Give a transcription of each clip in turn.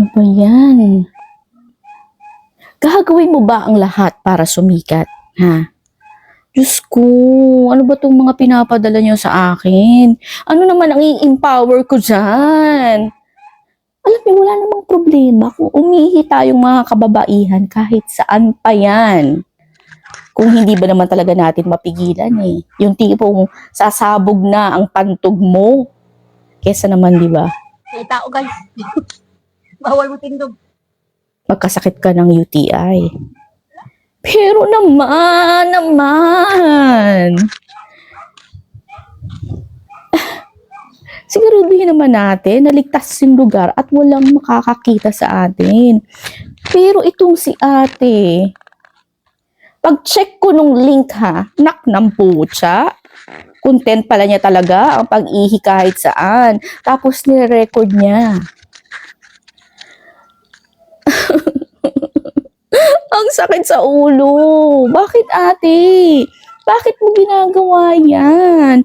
Ano ba yan? Gagawin mo ba ang lahat para sumikat? Ha? Diyos ko, ano ba itong mga pinapadala niyo sa akin? Ano naman ang i-empower ko dyan? Alam niyo, wala namang problema kung umihi tayong mga kababaihan kahit saan pa yan. Kung hindi ba naman talaga natin mapigilan eh. Yung tipong sasabog na ang pantog mo. Kesa naman, di ba? May tao guys. Bawal mo tindog. magkasakit ka ng UTI. Pero naman, naman. Siguraduhin naman natin na ligtas yung lugar at walang makakakita sa atin. Pero itong si ate, pag-check ko nung link ha, nak ng putya. Content pala niya talaga ang pag-ihi kahit saan. Tapos nire-record niya. Ang sakit sa ulo. Bakit ate? Bakit mo ginagawa yan?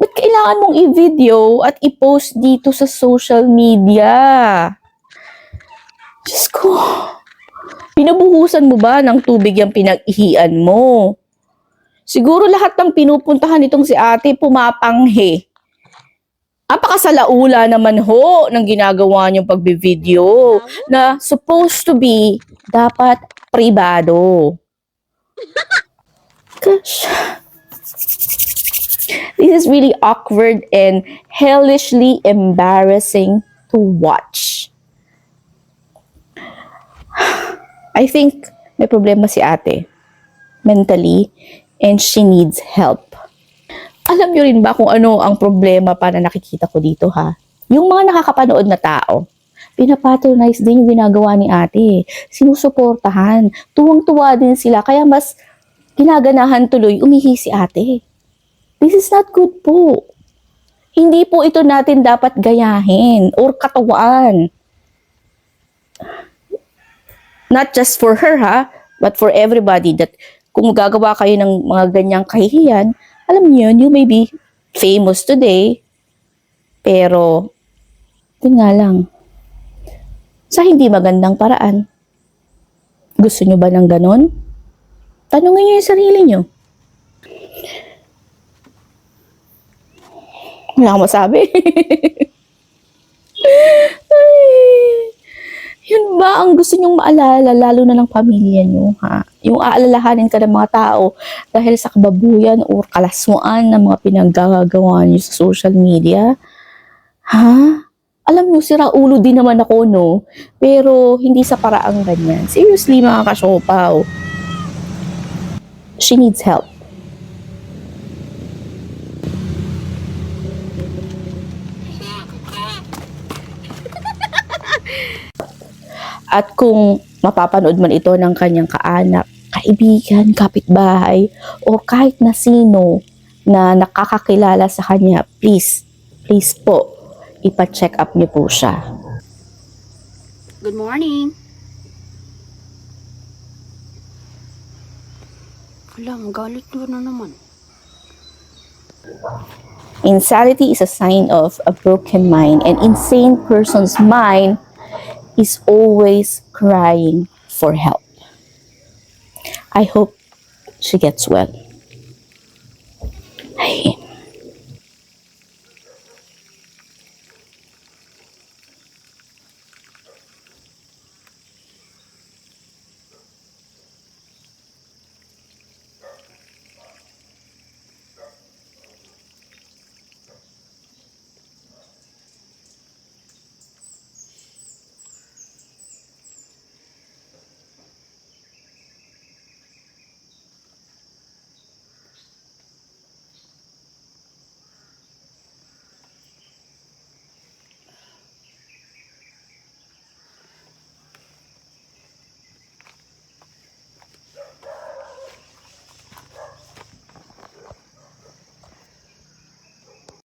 Ba't kailangan mong i-video at i-post dito sa social media? Diyos ko. Pinabuhusan mo ba ng tubig yung pinag-ihian mo? Siguro lahat ng pinupuntahan nitong si ate pumapanghe. Apakasalaula naman ho ng ginagawa niyong pagbe-video na supposed to be dapat pribado. Gosh. This is really awkward and hellishly embarrassing to watch. I think may problema si ate mentally and she needs help. Alam niyo rin ba kung ano ang problema para nakikita ko dito ha? Yung mga nakakapanood na tao, pinapatronize din yung ginagawa ni ate. Sinusuportahan. Tuwang-tuwa din sila. Kaya mas ginaganahan tuloy umihi si ate. This is not good po. Hindi po ito natin dapat gayahin or katawaan. Not just for her ha, but for everybody that kung gagawa kayo ng mga ganyang kahihiyan, alam niyo yun, you may be famous today, pero, yun nga lang, sa hindi magandang paraan. Gusto nyo ba ng ganon? Tanungin nyo yung sarili nyo. Wala akong masabi. Ay, yun ba ang gusto nyong maalala, lalo na ng pamilya nyo, ha? Yung aalalahanin ka ng mga tao dahil sa kababuyan o kalaswaan ng mga pinaggagawa nyo sa social media? Ha? Alam nyo, sira ulo din naman ako, no? Pero hindi sa paraang ganyan. Seriously, mga kasopaw. She needs help. At kung mapapanood man ito ng kanyang kaanak, kaibigan, kapitbahay, o kahit na sino na nakakakilala sa kanya, please, please po, ipa-check up niyo po siya. Good morning. Wala, magalit ko na naman. Insanity is a sign of a broken mind. An insane person's mind is always crying for help. I hope she gets well.